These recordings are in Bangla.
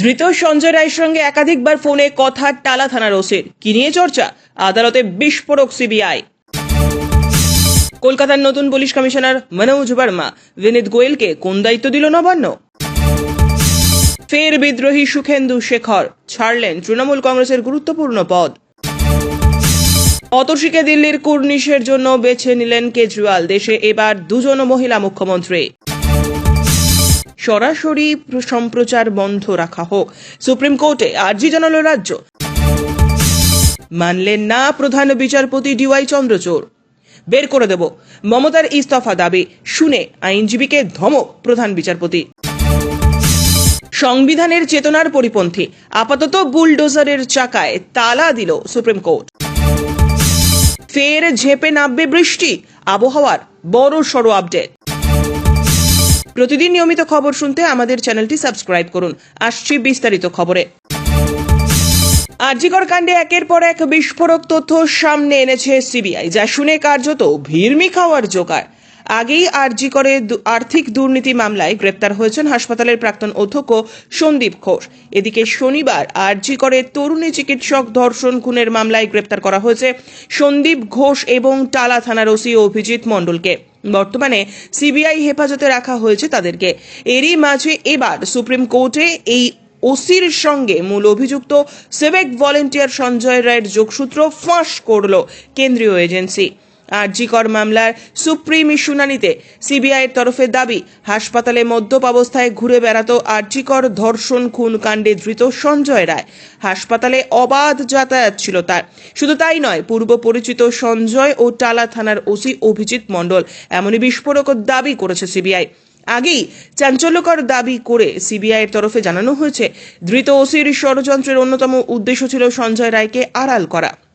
ধৃত সঞ্জয় রায়ের সঙ্গে একাধিকবার ফোনে কথা টালা থানার ওসির কি নিয়ে চর্চা? আদালতে বিস্ফোরক সিবিআই। কলকাতার নতুন পুলিশ কমিশনার মনোজ ভার্মা বিনীত গোয়েলকে কোন দায়িত্ব দিল নবান্ন? ফের বিদ্রোহী সুখেন্দু শেখর, ছাড়লেন তৃণমূল কংগ্রেসের গুরুত্বপূর্ণ পদ। অতসীকে দিল্লির কুর্নিশের জন্য বেছে নিলেন কেজরিওয়াল, দেশে এবার দুজন মহিলা মুখ্যমন্ত্রী। সরাসরি সম্প্রচার বন্ধ রাখা হোক। সুপ্রিম কোর্টে আর্জি জানালো রাজ্য। মানলেন না প্রধান বিচারপতি ডিওয়াই চন্দ্রচূড়। বের করে দেব। মমতার ইস্তফা দাবি শুনে আইনজীবীকে ধমক প্রধান বিচারপতি। সংবিধানের চেতনার পরিপন্থী আপাতত বুলডোজারের চাকায় তালা দিল সুপ্রিম কোর্ট। ফের ঝেপে নামবে বৃষ্টি। আবহাওয়ার বড় সড়ো আপডেট। প্রতিদিন নিয়মিত খবর শুনতে আমাদের চ্যানেলটি সাবস্ক্রাইব করুন। আসছি বিস্তারিত খবরে। আরজিকর কাণ্ডে একের পর এক বিস্ফোরক তথ্য সামনে এনেছে সিবিআই, যা শুনে কার্যত ভিড়মি খাওয়ার জোগাড়। আগেই আরজি করে আর্থিক দুর্নীতি মামলায় গ্রেপ্তার হয়েছেন হাসপাতালের প্রাক্তন অধ্যক্ষ সন্দীপ ঘোষ। এদিকে শনিবার আরজি করে তরুণী চিকিৎসক ধর্ষণ খুনের মামলায় গ্রেপ্তার করা হয়েছে সন্দীপ ঘোষ এবং টালা থানার ওসি অভিজিৎ মণ্ডলকে। বর্তমানে সিবিআই হেফাজতে রাখা হয়েছে তাদেরকে। এরই মাঝে এবার সুপ্রিম কোর্টে এই ওসির সঙ্গে মূল অভিযুক্ত সিভিক ভলেন্টিয়ার সঞ্জয় রায়ের যোগসূত্র ফাঁস করল কেন্দ্রীয় এজেন্সি। আরজিকর মামলার সুপ্রিম শুনানিতে সিবিআইয়ের তরফে দাবি, হাসপাতালে মদ্যপ অবস্থায় ঘুরে বেড়াতো আরজিকর ধর্ষণ খুন কাণ্ডে ধৃত সঞ্জয় রায়। হাসপাতালে অবাধ যাতায়াত ছিল তার। শুধু তাই নয়, পূর্ব পরিচিত সঞ্জয় ও টালা থানার ওসি অভিজিৎ মণ্ডল এমনই বিস্ফোরক দাবি করেছে সিবিআই। আগেই চাঞ্চল্যকর দাবি করে সিবিআই এর তরফে জানানো হয়েছে, ধৃত ওসির ষড়যন্ত্রের অন্যতম উদ্দেশ্য ছিল সঞ্জয় রায়কে আড়াল করা।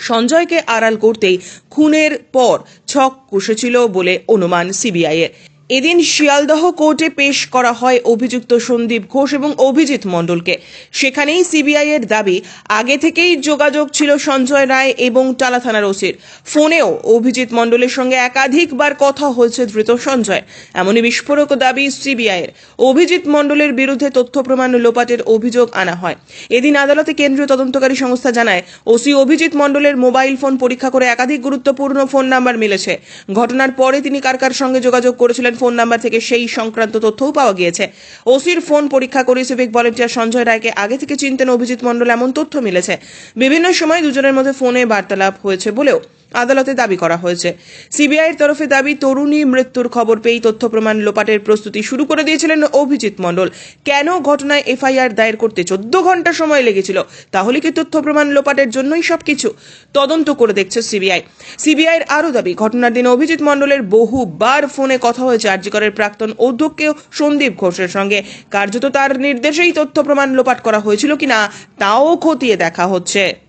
সঞ্জয়কে আড়াল করতেই খুনের পর ছক কষেছিল বলে অনুমান সিবিআই এর এদিন শিয়ালদহ কোর্টে পেশ করা হয় অভিযুক্ত সন্দীপ ঘোষ এবং অভিজিৎ মণ্ডলকে। সেখানেই সিবিআই এর দাবি, আগে থেকেই যোগাযোগ ছিল সঞ্জয় রায় এবং টালা থানার ওসির। ফোনেও অভিজিৎ মণ্ডলের সঙ্গে একাধিকবার কথা হয়েছে ধৃত সঞ্জয়। এমনই বিস্ফোরক দাবি সিবিআই এর। অভিজিৎ মণ্ডলের বিরুদ্ধে তথ্য প্রমাণ লোপাটের অভিযোগ আনা হয়। এদিন আদালতে কেন্দ্রীয় তদন্তকারী সংস্থা জানায়, ওসি অভিজিৎ মণ্ডলের মোবাইল ফোন পরীক্ষা করে একাধিক গুরুত্বপূর্ণ ফোন নাম্বার মিলেছে। ঘটনার পরে তিনি কার কার সঙ্গে যোগাযোগ করেছিলেন ফোন নাম্বার থেকে সেই সংক্রান্ত তথ্যও পাওয়া গিয়েছে। ওসির ফোন পরীক্ষা করে সিভিক ভলেন্টিয়ার সঞ্জয় রায়কে আগে থেকে চিনতেন অভিজিৎ মণ্ডল, এমন তথ্য মিলেছে। বিভিন্ন সময় দুজনের মধ্যে ফোনে বার্তালাপ হয়েছে বলেও আদালতে দাবি করা হয়েছে। সিবিআইয়ের তরফে দাবি, তরুণী মৃত্যুর খবর পেয়েই তথ্য প্রমাণ লোপাটের প্রস্তুতি শুরু করে দিয়েছিলেন অভিজিৎ মণ্ডল। কেন ঘটনায় এফআইআর দায়ের করতে চোদ্দ ঘণ্টা সময় লেগেছিল? তাহলে কি তথ্য প্রমাণ লোপাটের জন্যই সবকিছু? তদন্ত করে দেখছে সিবিআই। সিবিআইয়ের আরও দাবি, ঘটনার দিন অভিজিৎ মণ্ডলের বহুবার ফোনে কথা হয়েছে আর্যিকরের প্রাক্তন অধ্যক্ষ সন্দীপ ঘোষের সঙ্গে। কার্যত তার নির্দেশেই তথ্য প্রমাণ লোপাট করা হয়েছিল কিনা, তাও খতিয়ে দেখা হচ্ছে।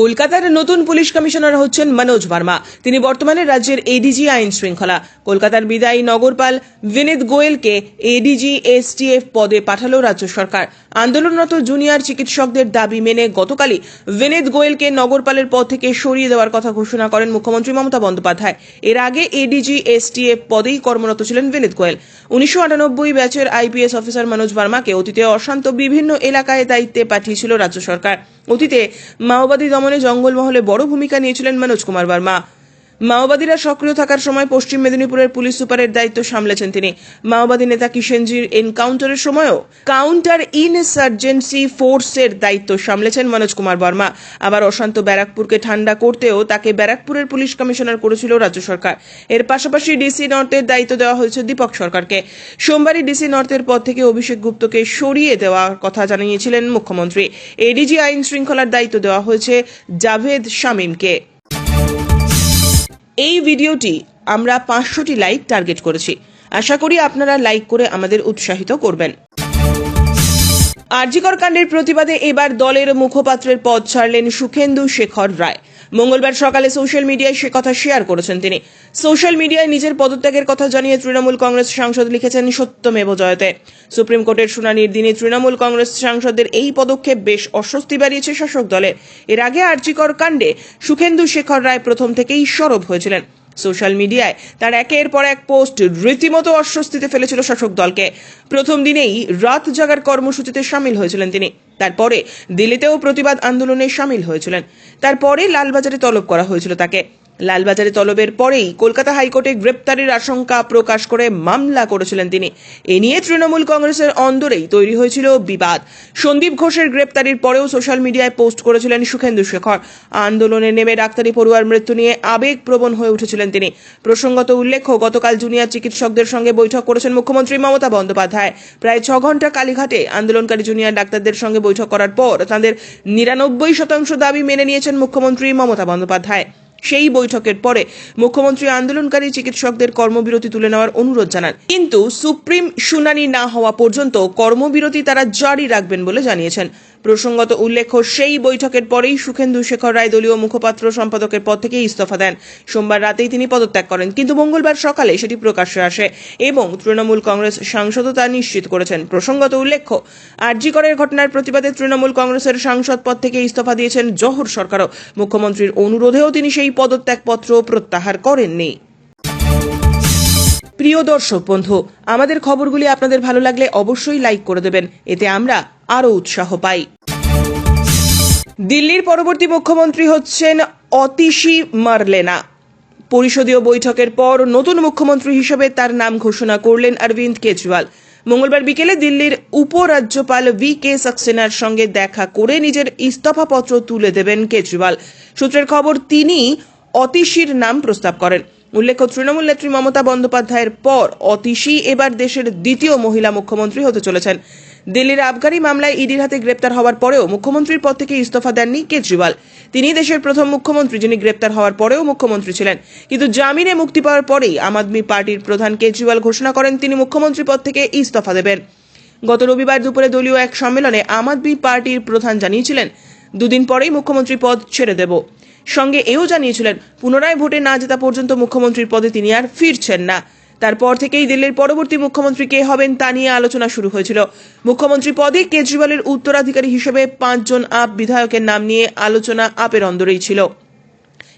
কলকাতার নতুন পুলিশ কমিশনার হচ্ছেন মনোজ ভার্মা। তিনি বর্তমানে রাজ্যের এডিজি আইন শৃঙ্খলা। কলকাতার বিদায়ী নগরপাল বিনীত গোয়েলকে এডিজি এসটিএফ পদে পাঠালো রাজ্য সরকার। আন্দোলনরত জুনিয়র চিকিৎসকদের দাবি মেনে গতকালই বিনীত গোয়েলকে নগরপালের পদ থেকে সরিয়ে দেওয়ার কথা ঘোষণা করেন মুখ্যমন্ত্রী মমতা বন্দ্যোপাধ্যায়। এর আগে এডিজি এসটিএফ পদেই কর্মরত ছিলেন বিনীত গোয়েল। উনিশশো আটানব্বই ব্যাচের আইপিএস অফিসার মনোজ ভার্মাকে অতীতে অশান্ত বিভিন্ন এলাকায় দায়িত্বে পাঠিয়েছিল রাজ্য সরকার। অতীতে মাওবাদী দমনে জঙ্গলমহলে বড় ভূমিকা নিয়েছিলেন মনোজ কুমার বর্মা। মাওবাদীরা সক্রিয় থাকার সময় পশ্চিম মেদিনীপুরের পুলিশ সুপারের দায়িত্ব সামলেছেন তিনি। মাওবাদী নেতা কিষেনজির এনকাউন্টারের সময়ও কাউন্টার ইনসার্জেন্সি ফোর্সের দায়িত্ব সামলেছেন মনোজ কুমার বর্মা। আবার অশান্ত ব্যারাকপুরকে ঠান্ডা করতেও তাকে ব্যারাকপুরের পুলিশ কমিশনার করেছিল রাজ্য সরকার। এর পাশাপাশি ডিসি নর্থের দায়িত্ব দেওয়া হয়েছে দীপক সরকারকে। সোমবারই ডিসি নর্থের পদ থেকে অভিষেক গুপ্তকে সরিয়ে দেওয়ার কথা জানিয়েছিলেন মুখ্যমন্ত্রী। এডিজি আইন শৃঙ্খলার দায়িত্ব দেওয়া হয়েছে জাভেদ শামীমকে। এই ভিডিওটি আমরা পাঁচশোটি লাইক টার্গেট করেছি। আশা করি আপনারা লাইক করে আমাদের উৎসাহিত করবেন। আরজিকর কাণ্ডের প্রতিবাদে এবার দলের মুখপাত্রের পদ ছাড়লেন সুখেন্দু শেখর রায়। মঙ্গলবার সকালে সোশ্যাল মিডিয়ায় সে কথা শেয়ার করেছেন তিনি। সোশ্যাল মিডিয়ায় নিজের পদত্যাগের কথা জানিয়ে তৃণমূল কংগ্রেস সাংসদ লিখেছেন সত্যমেব জয়তে। সুপ্রিম কোর্টের শুনানির দিনে তৃণমূল কংগ্রেস সাংসদের এই পদক্ষেপ বেশ অস্বস্তি বাড়িয়েছে শাসক দলের এর আগে আর্জিকর কাণ্ডে সুখেন্দু শেখর রায় প্রথম থেকেই সরব হয়েছিলেন। সোশ্যাল মিডিয়ায় তার একের পর এক পোস্ট রীতিমতো অস্বস্তিতে ফেলেছিল শাসক দলকে। প্রথম দিনেই রাত জাগার কর্মসূচিতে সামিল হয়েছিলেন তিনি। তারপরে দিল্লিতেও প্রতিবাদ আন্দোলনে সামিল হয়েছিলেন। তারপরে লালবাজারে তলব করা হয়েছিল তাকে। লালবাজারে তলবের পরেই কলকাতা হাইকোর্টে গ্রেপ্তারের আশঙ্কা প্রকাশ করে মামলা করেছিলেন তিনি। এ নিয়ে তৃণমূল কংগ্রেসের অন্দরেই তৈরি হয়েছিল বিবাদ। সন্দীপ ঘোষের গ্রেপ্তারির পরেও সোশ্যাল মিডিয়ায় পোস্ট করেছিলেন সুখেন্দু শেখর। আন্দোলনে নেমে ডাক্তারি পড়ুয়ার মৃত্যু নিয়ে আবেগপ্রবণ হয়ে উঠেছিলেন তিনি। প্রসঙ্গত উল্লেখ্য, গতকাল জুনিয়র চিকিৎসকদের সঙ্গে বৈঠক করেছেন মুখ্যমন্ত্রী মমতা বন্দ্যোপাধ্যায়। প্রায় ছ ঘণ্টা কালীঘাটে আন্দোলনকারী জুনিয়র ডাক্তারদের সঙ্গে বৈঠক করার পর তাদের নিরানব্বই শতাংশ দাবি মেনে নিয়েছেন মুখ্যমন্ত্রী মমতা বন্দ্যোপাধ্যায়। সেই বৈঠকের পরে মুখ্যমন্ত্রী আন্দোলনকারী চিকিৎসকদের কর্মবিরতি তুলে নেওয়ার অনুরোধ জানান। কিন্তু সুপ্রিম শুনানি না হওয়া পর্যন্ত কর্মবিরতি তারা জারি রাখবেন বলে জানিয়েছেন। প্রসঙ্গত উল্লেখ্য, সেই বৈঠকের পরেই সুখেন্দু শেখর রায় দলীয় মুখপাত্র সম্পাদকের পদ থেকে ইস্তফা দেন। সোমবার রাতেই তিনি পদত্যাগ করেন, কিন্তু মঙ্গলবার সকালে সেটি প্রকাশ্যে আসে এবং তৃণমূল কংগ্রেস সাংসদও তা নিশ্চিত করেছেন। প্রসঙ্গত উল্লেখ্য, আরজিকরের ঘটনার প্রতিবাদে তৃণমূল কংগ্রেসের সাংসদ পদ থেকে ইস্তফা দিয়েছেন জহর সরকারও। মুখ্যমন্ত্রীর অনুরোধেও তিনি সেই পদত্যাগপত্র প্রত্যাহার করেননি। প্রিয় দর্শক বন্ধু, আমাদের খবরগুলি আপনাদের ভালো লাগলে অবশ্যই লাইক করে দেবেন। এতে আমরা আরও উৎসাহ পাই। দিল্লির পরবর্তী মুখ্যমন্ত্রী হচ্ছেন অতিশি মারলেনা। পরিষদীয় বৈঠকের পর নতুন মুখ্যমন্ত্রী হিসেবে তার নাম ঘোষণা করলেন অরবিন্দ কেজরিওয়াল। মঙ্গলবার বিকেলে দিল্লির উপরাজ্যপাল ভি কে সাক্সেনার সঙ্গে দেখা করে নিজের ইস্তফাপত্র তুলে দেবেন কেজরিওয়াল। সূত্রের খবর, তিনি অতিশীর নাম প্রস্তাব করেন। উল্লেখ্য, তৃণমূল নেত্রী মমতা বন্দ্যোপাধ্যায়ের পর অতিশী এবার দেশের দ্বিতীয় মহিলা মুখ্যমন্ত্রী হতে চলেছেন। দিল্লির আবগারি মামলায় ইডির হাতে গ্রেপ্তার হওয়ার পরেও মুখ্যমন্ত্রীর পদ থেকে ইস্তফা দেননি কেজরিওয়াল। তিনি দেশের প্রথম মুখ্যমন্ত্রী যিনি গ্রেপ্তার হওয়ার পরেও মুখ্যমন্ত্রী ছিলেন। কিন্তু জামিনে মুক্তি পাওয়ার পরেই আম আদমি পার্টির প্রধান কেজরিওয়াল ঘোষণা করেন তিনি মুখ্যমন্ত্রী পদ থেকে ইস্তফা দেবেন। গত রবিবার দুপুরে দলীয় এক সম্মেলনে আম আদমি পার্টির প্রধান জানিয়েছিলেন, দুদিন পরেই মুখ্যমন্ত্রী পদ ছেড়ে দেব। সঙ্গে এও জানিয়েছিলেন, পুনরায় ভোটে না জেতা পর্যন্ত মুখ্যমন্ত্রীর পদে তিনি আর ফিরছেন না। তারপর থেকেই দিল্লির পরবর্তী মুখ্যমন্ত্রী কে হবেন তা নিয়ে আলোচনা শুরু হয়েছিল। মুখ্যমন্ত্রী পদে কেজরিওয়ালের উত্তরাধিকারী হিসেবে পাঁচজন আপ বিধায়কের নাম নিয়ে আলোচনা আপের অন্দরেই ছিল।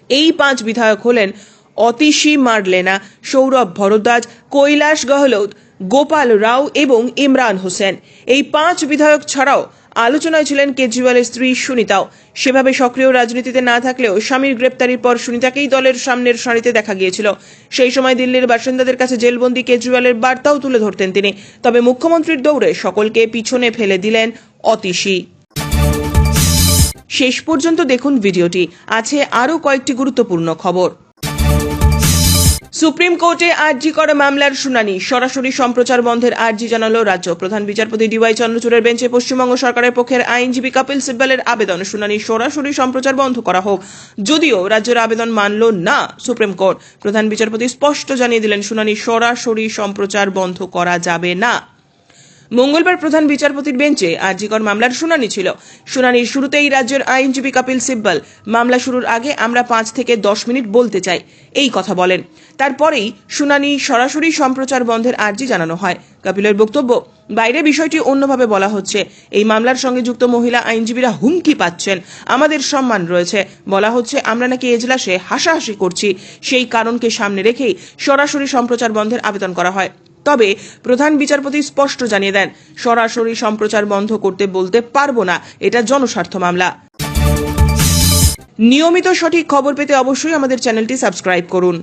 এই পাঁচ বিধায়ক হলেন অতিশী মার্লেনা, সৌরভ ভরদ্বাজ, কৈলাস গহলত গোপাল রাও এবং ইমরান হোসেন। এই পাঁচ বিধায়ক ছাড়াও আলোচনায় ছিলেন কেজরিওয়ালের স্ত্রী সুনিতাও। সেভাবে সক্রিয় রাজনীতিতে না থাকলেও স্বামীর গ্রেপ্তারির পর সুনিতাকেই দলের সামনের সারিতে দেখা গিয়েছিল। সেই সময় দিল্লির বাসিন্দাদের কাছে জেলবন্দি কেজরিওয়ালের বার্তাও তুলে ধরতেন তিনি। তবে মুখ্যমন্ত্রীর দৌড়ে সকলকে পিছনে ফেলে দিলেন অতিশী। শেষ পর্যন্ত দেখুন ভিডিওটি। আছে আরও কয়েকটি গুরুত্বপূর্ণ খবর। সুপ্রিম কোর্টে আর্জি করা মামলার শুনানি। সরাসরি সম্প্রচার বন্ধের আর্জি জানালো রাজ্য প্রধান বিচারপতি ডিওয়াই চন্দ্রচূড়ের বেঞ্চে পশ্চিমবঙ্গ সরকারের পক্ষের আইনজীবী কপিল সিব্বালের আবেদন শুনানি সরাসরি সম্প্রচার বন্ধ করা হোক। যদিও রাজ্যের আবেদন মানল না সুপ্রিম কোর্ট, প্রধান বিচারপতি স্পষ্ট জানিয়ে দিলেন শুনানি সরাসরি সম্প্রচার বন্ধ করা যাবে না। মঙ্গলবার প্রধান বিচারপতির বেঞ্চে আরজিকর মামলার শুনানি ছিল। শুনানির শুরুতেই রাজ্যের আইনজীবী কপিল সিব্বল, মামলা শুরুর আগে আমরা পাঁচ থেকে দশ মিনিট বলতে চাই, এই কথা বলেন। তারপরেই শুনানি সরাসরি সম্প্রচার বন্ধের আর্জি জানানো হয়। কপিলের বক্তব্য, বাইরে বিষয়টি অন্যভাবে বলা হচ্ছে। এই মামলার সঙ্গে যুক্ত মহিলা আইনজীবীরা হুমকি পাচ্ছেন। আমাদের সম্মান রয়েছে। বলা হচ্ছে, আমরা নাকি এজলাসে হাসাহাসি করছি। সেই কারণকে সামনে রেখেই সরাসরি সম্প্রচার বন্ধের আবেদন করা হয়। তবে প্রধান বিচারপতি স্পষ্ট জানিয়ে দেন, সরাসরি সম্প্রচার বন্ধ করতে বলতে পারব না, এটা জনস্বার্থ মামলা। নিয়মিত সঠিক খবর পেতে অবশ্যই আমাদের চ্যানেলটি সাবস্ক্রাইব করুন।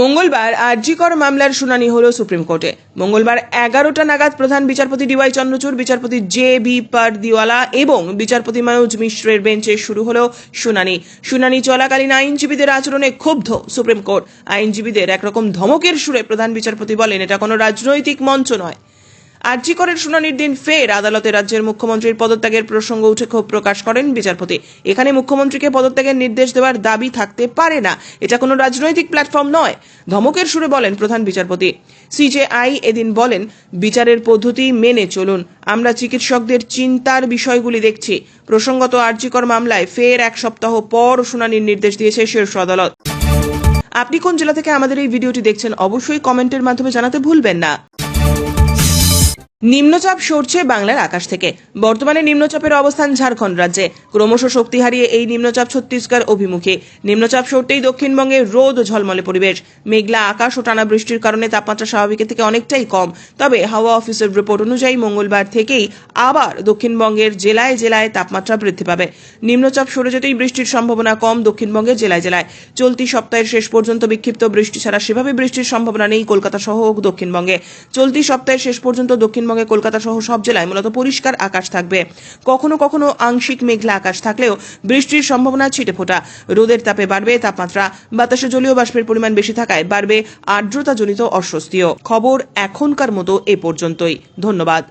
মঙ্গলবার আরজিকর মামলার শুনানি হল সুপ্রিম কোর্টে। মঙ্গলবার এগারোটা নাগাদ প্রধান বিচারপতি ডিওয়াই চন্দ্রচূড়, বিচারপতি জে বি পারদিওয়ালা এবং বিচারপতি মনোজ মিশ্রের বেঞ্চে শুরু হল শুনানি। শুনানি চলাকালীন আইনজীবীদের আচরণে ক্ষুব্ধ সুপ্রিম কোর্ট। আইনজীবীদের একরকম ধমকের সুরে প্রধান বিচারপতি বলেন, এটা কোনো রাজনৈতিক মঞ্চ নয়। আর্জিকরের শুনানির দিন ফের আদালতে রাজ্যের মুখ্যমন্ত্রীর পদত্যাগের প্রসঙ্গ উঠে ক্ষোভ প্রকাশ করেন বিচারপতি। এখানে মুখ্যমন্ত্রীকে পদত্যাগের নির্দেশ দেওয়ার দাবি থাকতে পারে না। এটা কোনো রাজনৈতিক প্ল্যাটফর্ম নয়, ধমকের সুরে বলেন প্রধান বিচারপতি। সিজেআই এদিন বলেন, বিচারের পদ্ধতি মেনে চলুন, আমরা চিকিৎসকদের চিন্তার বিষয়গুলি দেখছি। প্রসঙ্গত আর্জিকর মামলায় ফের এক সপ্তাহ পর শুনানির নির্দেশ দিয়েছে শীর্ষ আদালত। আপনি কোন জেলা থেকে আমাদের এই ভিডিওটি দেখছেন, অবশ্যই কমেন্টের মাধ্যমে জানাতে ভুলবেন না। নিম্নচাপ সরছে বাংলার আকাশ থেকে। বর্তমানে নিম্নচাপের অবস্থান ঝাড়খণ্ড রাজ্যে। ক্রমশ শক্তি হারিয়ে এই নিম্নচাপ ছত্তিশগড় অভিমুখে। নিম্নচাপ সরতেই দক্ষিণবঙ্গে রোদ ঝলমলে পরিবেশ। মেঘলা আকাশ ও টানা বৃষ্টির কারণে তাপমাত্রা স্বাভাবিকের থেকে অনেকটাই কম। তবে হাওয়া অফিসের রিপোর্ট অনুযায়ী মঙ্গলবার থেকেই আবার দক্ষিণবঙ্গের জেলায় জেলায় তাপমাত্রা বৃদ্ধি পাবে। নিম্নচাপ সরে যেতেই বৃষ্টির সম্ভাবনা কম দক্ষিণবঙ্গের জেলায় জেলায়। চলতি সপ্তাহের শেষ পর্যন্ত বিক্ষিপ্ত বৃষ্টি ছাড়া সেভাবে বৃষ্টির সম্ভাবনা নেই কলকাতা সহ দক্ষিণবঙ্গে। চলতি সপ্তাহের শেষ পর্যন্ত দক্ষিণবঙ্গে কলকাতা সহ সব জেলায় মূলত পরিষ্কার আকাশ থাকবে। কখনো কখনো আংশিক মেঘলা আকাশ থাকলেও বৃষ্টির সম্ভাবনা ছিটে ফোটা। রোদের তাপে বাড়বে তাপমাত্রা। বাতাসে জলীয় বাষ্পের পরিমাণ বেশি থাকায় বাড়বে আর্দ্রতাজনিত অস্বস্তিও। খবর এখনকার মতো এ পর্যন্তই। ধন্যবাদ।